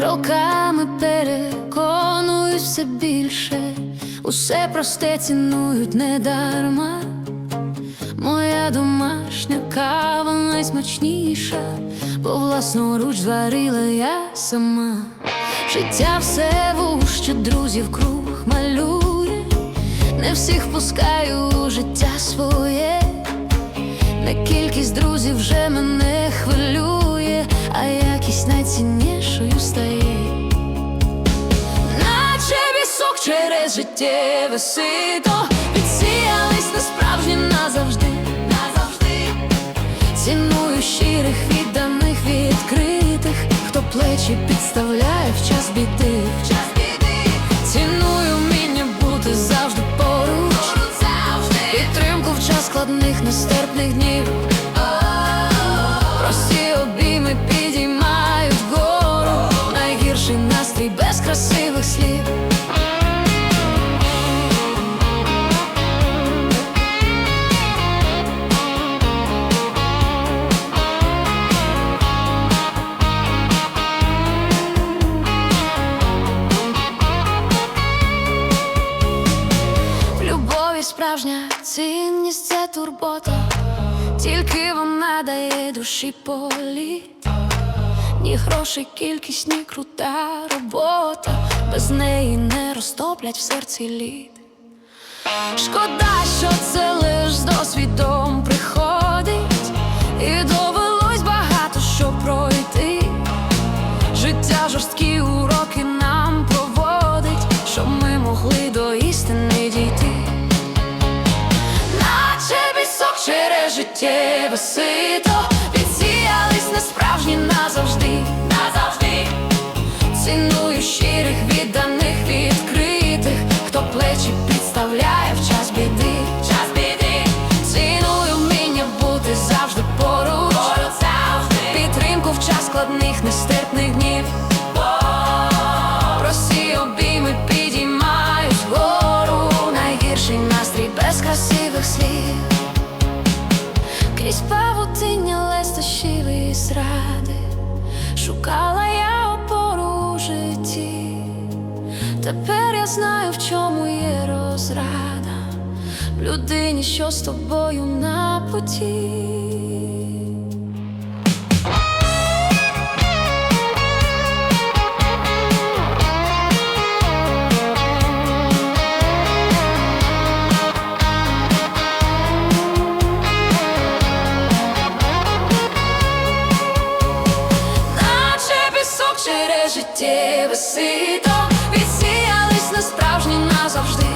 Роками переконуюсь все більше, усе просте цінують недарма. Моя домашня кава найсмачніша, бо власноруч зварила я сама. Життя все вуще, друзів круг малює, не всіх впускаю у життя своє. Не кількість друзів вже мене хвилює, а якість найціннішою стає. Наче вісок через життєве сито. Підсіялись на справжнє назавжди, назавжди. Ціную щирих, відданих, відкритих. Хто плечі підставляє в час біди, в час біди. Ціную вміння бути завжди поруч, завжди. Підтримку в час складних, нестерпних днів Найгірший настрій без красивих слів любові справжня цінність це турбота, тільки вона дає душі політ. Ні грошей, кількість, ні крута робота, без неї не розтоплять в серці лід. Шкода, що це лиш з досвідом приходить, і довелось багато що пройти. Життя жорсткі уроки нам проводить, щоб ми могли до істини дійти. Наче пісок через життєве сито складних, нестерпних днів. Прості обійми підіймають вгору. Найгірший настрій без красивих слів. Крізь павутиння лестощів і зради. Шукала я опору у житті. Тепер я знаю, в чому є розрада. В людині, що з тобою на путі сито Відсіялись на справжні назавжди